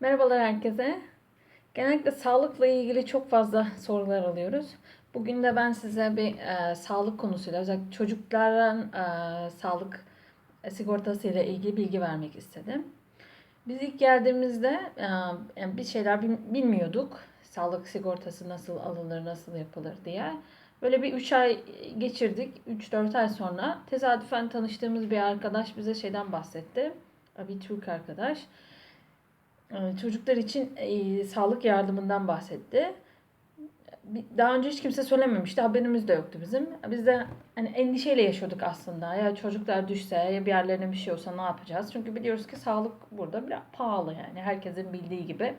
Merhabalar herkese. Genellikle sağlıkla ilgili çok fazla sorular alıyoruz. Bugün de ben size bir e, sağlık konusuyla, özellikle çocukların e, sağlık sigortası ile ilgili bilgi vermek istedim. Biz ilk geldiğimizde e, bir şeyler bil- bilmiyorduk. Sağlık sigortası nasıl alınır, nasıl yapılır diye. Böyle bir 3 ay geçirdik. 3-4 ay sonra tesadüfen tanıştığımız bir arkadaş bize şeyden bahsetti. Bir Türk arkadaş. Ee, Çocuklar için e, sağlık yardımından bahsetti. Daha önce hiç kimse söylememişti. Haberimiz de yoktu bizim. Biz de hani endişeyle yaşıyorduk aslında. Ya çocuklar düşse ya bir yerlerine bir şey olsa ne yapacağız? Çünkü biliyoruz ki sağlık burada biraz pahalı yani. Herkesin bildiği gibi.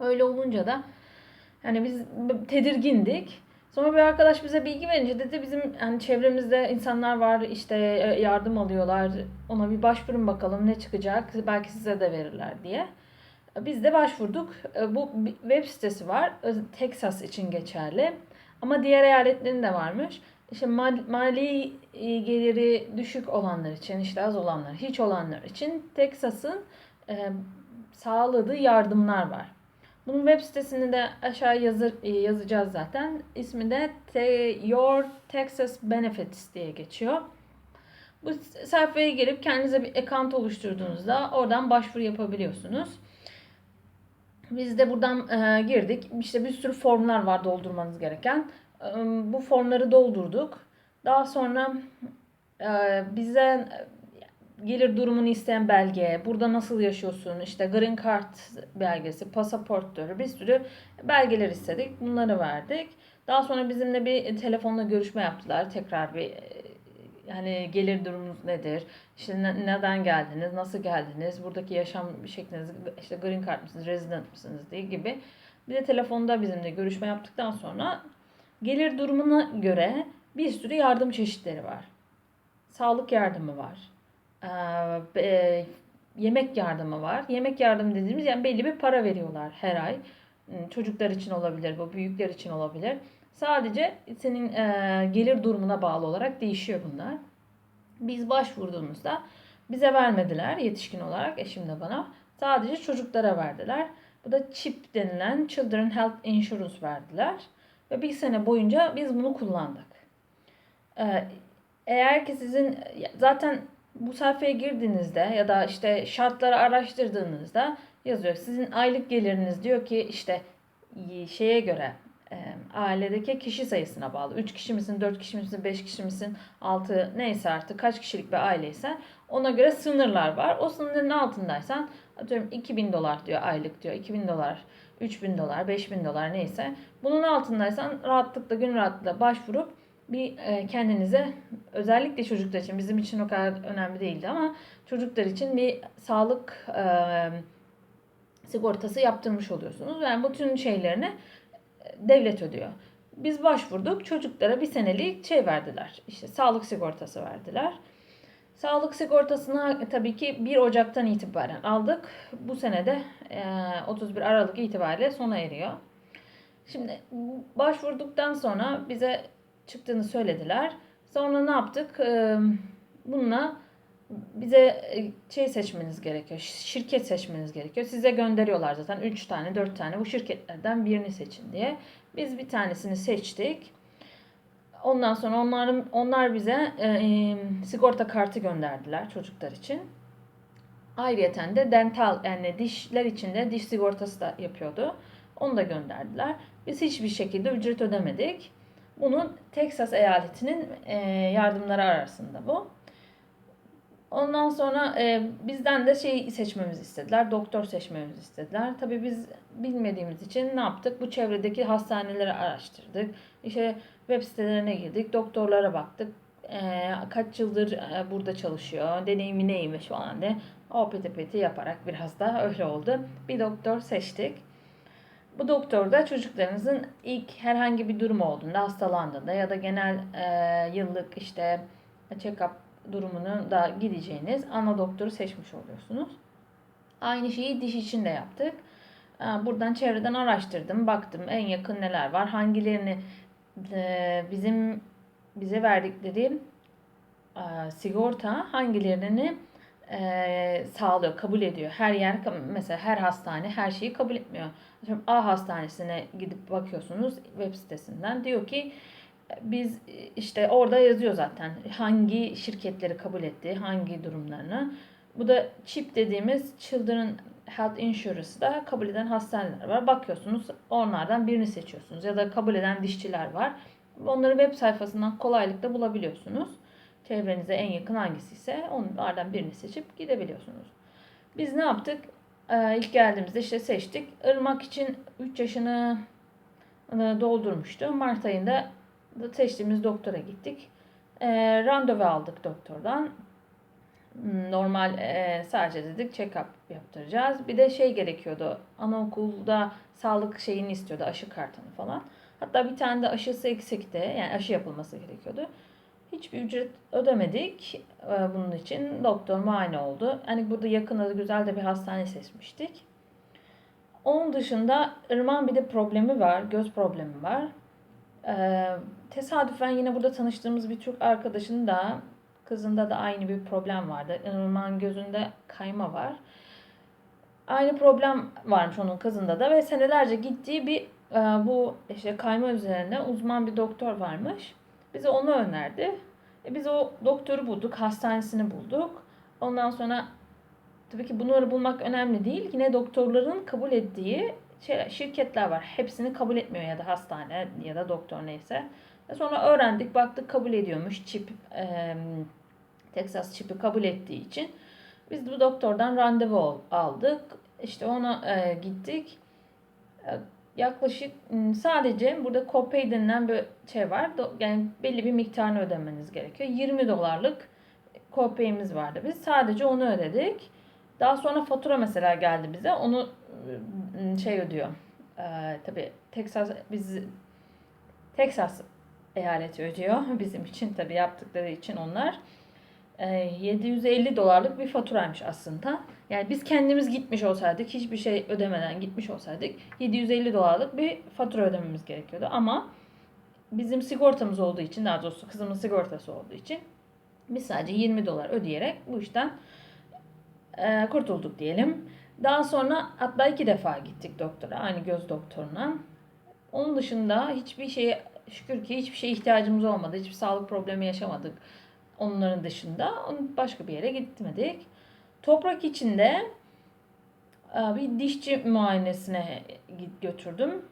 Öyle olunca da yani biz tedirgindik. Sonra bir arkadaş bize bilgi verince dedi bizim hani çevremizde insanlar var işte e, yardım alıyorlar. Ona bir başvurun bakalım ne çıkacak. Belki size de verirler diye. Biz de başvurduk. E, Bu web sitesi var. Texas için geçerli. Ama diğer eyaletlerin de varmış. İşte mal- mali geliri düşük olanlar için, işte az olanlar, hiç olanlar için Texas'ın e, sağladığı yardımlar var. Bunun web sitesini de aşağı yazır, e, yazacağız zaten. İsmi de Your Texas Benefits diye geçiyor. Bu sayfaya girip kendinize bir account oluşturduğunuzda oradan başvuru yapabiliyorsunuz. Biz de buradan e, girdik. İşte bir sürü formlar var doldurmanız gereken. E, bu formları doldurduk. Daha sonra e, bize e, gelir durumunu isteyen belge, burada nasıl yaşıyorsun, işte green card belgesi, pasaportları, bir sürü belgeler istedik. Bunları verdik. Daha sonra bizimle bir telefonla görüşme yaptılar. Tekrar bir yani gelir durumunuz nedir? İşte ne- neden geldiniz? Nasıl geldiniz? Buradaki yaşam şekliniz işte green card mısınız? Resident mısınız? diye gibi. Bir de telefonda bizimle görüşme yaptıktan sonra gelir durumuna göre bir sürü yardım çeşitleri var. Sağlık yardımı var. Ee, e, yemek yardımı var. Yemek yardımı dediğimiz yani belli bir para veriyorlar her ay. Hmm, Çocuklar için olabilir, bu büyükler için olabilir. Sadece senin e, gelir durumuna bağlı olarak değişiyor bunlar. Biz başvurduğumuzda bize vermediler yetişkin olarak eşimle bana. Sadece çocuklara verdiler. Bu da CHIP denilen Children Health Insurance verdiler. Ve bir sene boyunca biz bunu kullandık. Ee, eğer ki sizin zaten bu sayfaya girdiğinizde ya da işte şartları araştırdığınızda yazıyor. Sizin aylık geliriniz diyor ki işte şeye göre ailedeki kişi sayısına bağlı. 3 kişi misin, 4 kişi misin, 5 kişi misin, 6 neyse artık kaç kişilik bir aileysen ona göre sınırlar var. O sınırın altındaysan atıyorum 2000 dolar diyor aylık diyor. 2000 dolar, 3000 dolar, 5000 dolar neyse. Bunun altındaysan rahatlıkla gün rahatlıkla başvurup bir e, kendinize özellikle çocuklar için bizim için o kadar önemli değildi ama çocuklar için bir sağlık e, sigortası yaptırmış oluyorsunuz. Yani bütün şeylerini devlet ödüyor. Biz başvurduk. Çocuklara bir senelik şey verdiler. İşte sağlık sigortası verdiler. Sağlık sigortasına e, tabii ki 1 Ocak'tan itibaren aldık. Bu senede e, 31 Aralık itibariyle sona eriyor. Şimdi başvurduktan sonra bize çıktığını söylediler. Sonra ne yaptık? E, Bununla bize e, şey seçmeniz gerekiyor. Şirket seçmeniz gerekiyor. Size gönderiyorlar zaten 3 tane 4 tane bu şirketlerden birini seçin diye. Biz bir tanesini seçtik. Ondan sonra onların onlar bize e, e, sigorta kartı gönderdiler çocuklar için. Ayrıyeten de dental yani dişler için de diş sigortası da yapıyordu. Onu da gönderdiler. Biz hiçbir şekilde ücret ödemedik. Bunun Texas eyaletinin e, yardımları arasında bu. Ondan sonra e, bizden de şey seçmemizi istediler. Doktor seçmemizi istediler. Tabii biz bilmediğimiz için ne yaptık? Bu çevredeki hastaneleri araştırdık. İşte web sitelerine girdik. Doktorlara baktık. E, kaç yıldır e, burada çalışıyor. Deneyimi neymiş falan diye. O peti peti yaparak biraz da öyle oldu. Bir doktor seçtik. Bu doktor da çocuklarınızın ilk herhangi bir durum olduğunda, hastalandığında ya da genel e, yıllık işte check-up durumunu da gideceğiniz ana doktoru seçmiş oluyorsunuz. Aynı şeyi diş için de yaptık. Aa, Buradan çevreden araştırdım, baktım en yakın neler var, hangilerini e, bizim bize verdikleri e, sigorta hangilerini e, sağlıyor, kabul ediyor. Her yer mesela her hastane her şeyi kabul etmiyor. A hastanesine gidip bakıyorsunuz web sitesinden diyor ki biz işte orada yazıyor zaten hangi şirketleri kabul ettiği, hangi durumlarını. Bu da CHIP dediğimiz Children Health Insurance'da kabul eden hastaneler var. Bakıyorsunuz onlardan birini seçiyorsunuz ya da kabul eden dişçiler var. Onları web sayfasından kolaylıkla bulabiliyorsunuz. Çevrenize en yakın hangisi ise onlardan birini seçip gidebiliyorsunuz. Biz ne yaptık? Ee, ilk geldiğimizde işte seçtik. Irmak için 3 yaşını e, doldurmuştu. Mart ayında da seçtiğimiz doktora gittik. E, randevu aldık doktordan. Normal e, sadece dedik check-up yaptıracağız. Bir de şey gerekiyordu. Anaokulda sağlık şeyini istiyordu. Aşı kartını falan. Hatta bir tane de aşısı eksikti. Yani aşı yapılması gerekiyordu. Hiçbir ücret ödemedik e, bunun için. Doktor muayene oldu. Hani burada yakında da güzel de bir hastane seçmiştik. Onun dışında Irmak'ın bir de problemi var. Göz problemi var. Ee, tesadüfen yine burada tanıştığımız bir Türk arkadaşın da kızında da aynı bir problem vardı. Irmak'ın gözünde kayma var. Aynı problem varmış onun kızında da ve senelerce gittiği bir e, bu işte kayma üzerine uzman bir doktor varmış. Bize onu önerdi. E biz o doktoru bulduk, hastanesini bulduk. Ondan sonra tabii ki bunları bulmak önemli değil. Yine doktorların kabul ettiği şey, şirketler var. Hepsini kabul etmiyor ya da hastane ya da doktor neyse. Ve sonra öğrendik, baktık kabul ediyormuş. Çip, e, Texas çipi kabul ettiği için. Biz bu doktordan randevu aldık. İşte ona e, gittik. E, yaklaşık sadece burada copay denilen bir şey var. Yani belli bir miktarını ödemeniz gerekiyor. 20 dolarlık copay'imiz vardı. Biz sadece onu ödedik. Daha sonra fatura mesela geldi bize. Onu şey ödüyor. Ee, tabii Texas biz Texas eyaleti ödüyor. Bizim için tabii yaptıkları için onlar. Ee, 750 dolarlık bir faturaymış aslında. Yani biz kendimiz gitmiş olsaydık, hiçbir şey ödemeden gitmiş olsaydık 750 dolarlık bir fatura ödememiz gerekiyordu. Ama bizim sigortamız olduğu için, daha doğrusu kızımın sigortası olduğu için biz sadece 20 dolar ödeyerek bu işten e, kurtulduk diyelim. Daha sonra hatta iki defa gittik doktora, aynı göz doktoruna. Onun dışında hiçbir şeye şükür ki hiçbir şeye ihtiyacımız olmadı. Hiçbir sağlık problemi yaşamadık. Onların dışında başka bir yere gitmedik. Toprak içinde e, bir dişçi muayenesine götürdüm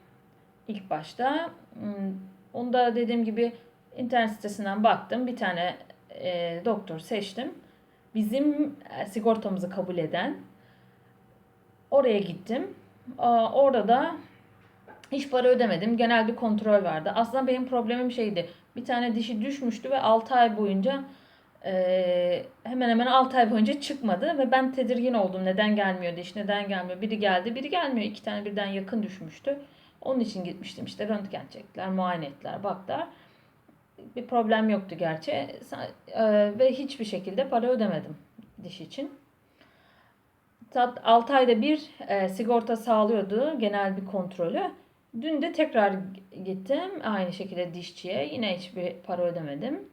ilk başta. Hmm, Onda dediğim gibi internet sitesinden baktım. Bir tane e, doktor seçtim. Bizim e, sigortamızı kabul eden oraya gittim. Orada da hiç para ödemedim. Genel bir kontrol vardı. Aslında benim problemim şeydi. Bir tane dişi düşmüştü ve 6 ay boyunca e, hemen hemen 6 ay boyunca çıkmadı ve ben tedirgin oldum. Neden gelmiyor diş, neden gelmiyor? Biri geldi, biri gelmiyor. İki tane birden yakın düşmüştü. Onun için gitmiştim işte röntgen çektiler, muayene ettiler, baktılar. Bir problem yoktu gerçi e, ve hiçbir şekilde para ödemedim diş için. 6 ayda bir e, sigorta sağlıyordu genel bir kontrolü. Dün de tekrar gittim aynı şekilde dişçiye. Yine hiçbir para ödemedim.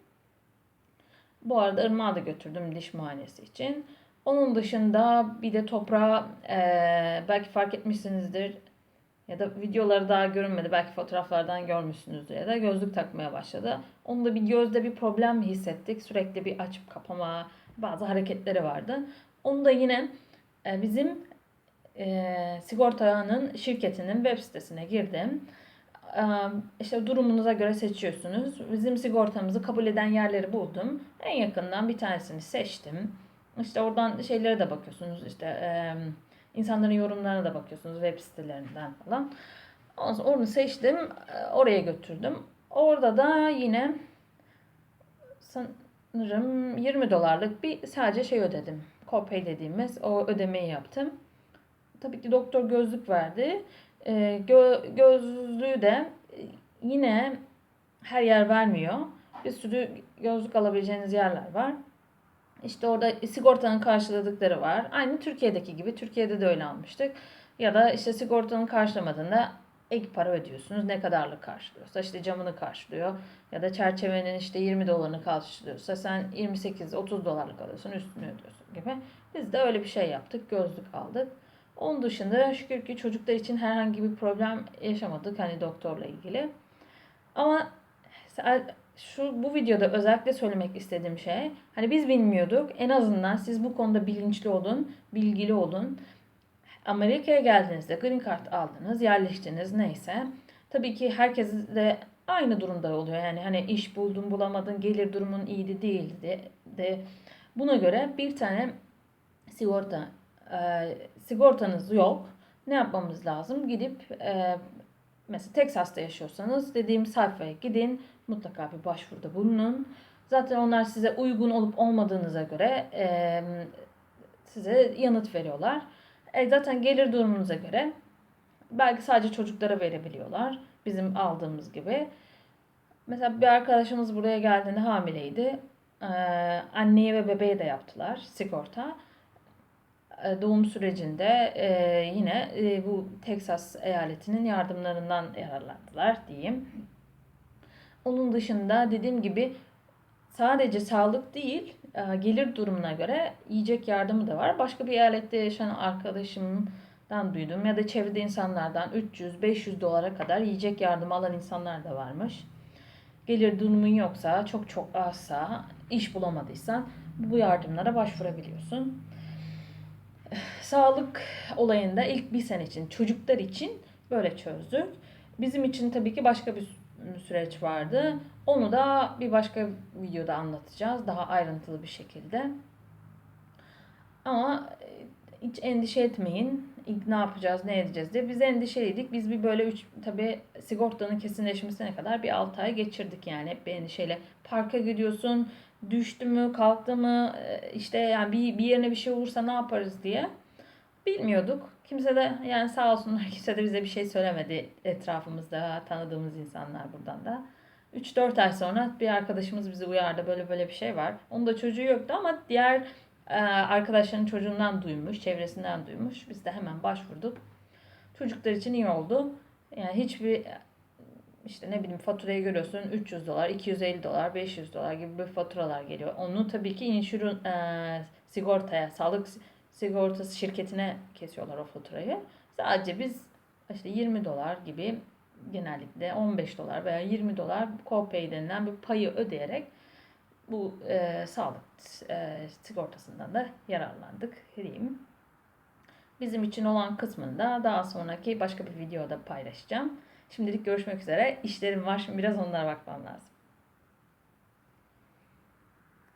Bu arada ırmağı da götürdüm diş muayenesi için. Onun dışında bir de toprağa e, belki fark etmişsinizdir ya da videoları daha görünmedi. Belki fotoğraflardan görmüşsünüzdür ya da gözlük takmaya başladı. Onda bir gözde bir problem hissettik. Sürekli bir açıp kapama bazı hareketleri vardı. Onu da yine e, bizim e, sigortanın şirketinin web sitesine girdim. E, işte durumunuza göre seçiyorsunuz. Bizim sigortamızı kabul eden yerleri buldum. En yakından bir tanesini seçtim. İşte oradan şeylere de bakıyorsunuz. İşte e, insanların yorumlarına da bakıyorsunuz web sitelerinden falan. Ondan sonra onu seçtim. E, oraya götürdüm. Orada da yine sanırım 20 dolarlık bir sadece şey ödedim. Copay dediğimiz o ödemeyi yaptım. Tabii ki doktor gözlük verdi. E, gö gözlüğü de yine her yer vermiyor. Bir sürü gözlük alabileceğiniz yerler var. İşte orada sigortanın karşıladıkları var. Aynı Türkiye'deki gibi. Türkiye'de de öyle almıştık. Ya da işte sigortanın karşılamadığında ek para ödüyorsunuz. Ne kadarlık karşılıyorsa işte camını karşılıyor ya da çerçevenin işte 20 dolarını karşılıyorsa sen 28-30 dolarlık alıyorsun üstünü ödüyorsun gibi. Biz de öyle bir şey yaptık. Gözlük aldık. Onun dışında şükür ki çocuklar için herhangi bir problem yaşamadık hani doktorla ilgili. Ama şu bu videoda özellikle söylemek istediğim şey hani biz bilmiyorduk. En azından siz bu konuda bilinçli olun, bilgili olun. Amerika'ya geldiğinizde green card aldınız, yerleştiniz neyse. Tabii ki herkes de aynı durumda oluyor. Yani hani iş buldun bulamadın, gelir durumun iyiydi değildi de buna göre bir tane sigorta e, sigortanız yok. Ne yapmamız lazım? Gidip e, mesela Texas'ta yaşıyorsanız dediğim sayfaya gidin. Mutlaka bir başvuruda bulunun. Zaten onlar size uygun olup olmadığınıza göre e, size yanıt veriyorlar. E, zaten gelir durumunuza göre belki sadece çocuklara verebiliyorlar. Bizim aldığımız gibi. Mesela bir arkadaşımız buraya geldiğinde hamileydi. Ee, anneye ve bebeğe de yaptılar sigorta. Ee, doğum sürecinde e, yine e, bu Texas eyaletinin yardımlarından yararlandılar diyeyim. Onun dışında dediğim gibi sadece sağlık değil, e, gelir durumuna göre yiyecek yardımı da var. Başka bir eyalette yaşayan arkadaşımdan duydum ya da çevrede insanlardan 300-500 dolara kadar yiyecek yardımı alan insanlar da varmış. Gelir durumun yoksa, çok çok azsa, iş bulamadıysan bu yardımlara başvurabiliyorsun. Sağlık olayında ilk bir sene için, çocuklar için böyle çözdük. Bizim için tabii ki başka bir süreç vardı. Onu da bir başka videoda anlatacağız. Daha ayrıntılı bir şekilde. Ama e, hiç endişe etmeyin. İlk ne yapacağız, ne edeceğiz diye. Biz endişeliydik. Biz bir böyle üç, tabii sigortanın kesinleşmesine kadar bir 6 ay geçirdik yani hep bir endişeyle. Parka gidiyorsun, düştü mü, kalktı mı, e, işte yani bir, bir yerine bir şey olursa ne yaparız diye. Bilmiyorduk. Kimse de yani sağ olsunlar kimse de bize bir şey söylemedi etrafımızda tanıdığımız insanlar buradan da. 3-4 ay sonra bir arkadaşımız bizi uyardı böyle böyle bir şey var. Onun da çocuğu yoktu ama diğer e, arkadaşların çocuğundan duymuş, çevresinden duymuş. Biz de hemen başvurduk. Çocuklar için iyi oldu. Yani hiçbir işte ne bileyim faturayı görüyorsun 300 dolar, 250 dolar, 500 dolar gibi bir faturalar geliyor. Onu tabii ki insurun e, sigortaya, sağlık sigortası şirketine kesiyorlar o faturayı. Sadece biz işte 20 dolar gibi genellikle 15 dolar veya 20 dolar copay denilen bir payı ödeyerek bu e, sağlık e, sigortasından da yararlandık diyeyim. Bizim için olan kısmını da daha sonraki başka bir videoda paylaşacağım. Şimdilik görüşmek üzere. İşlerim var. Şimdi biraz onlara bakmam lazım.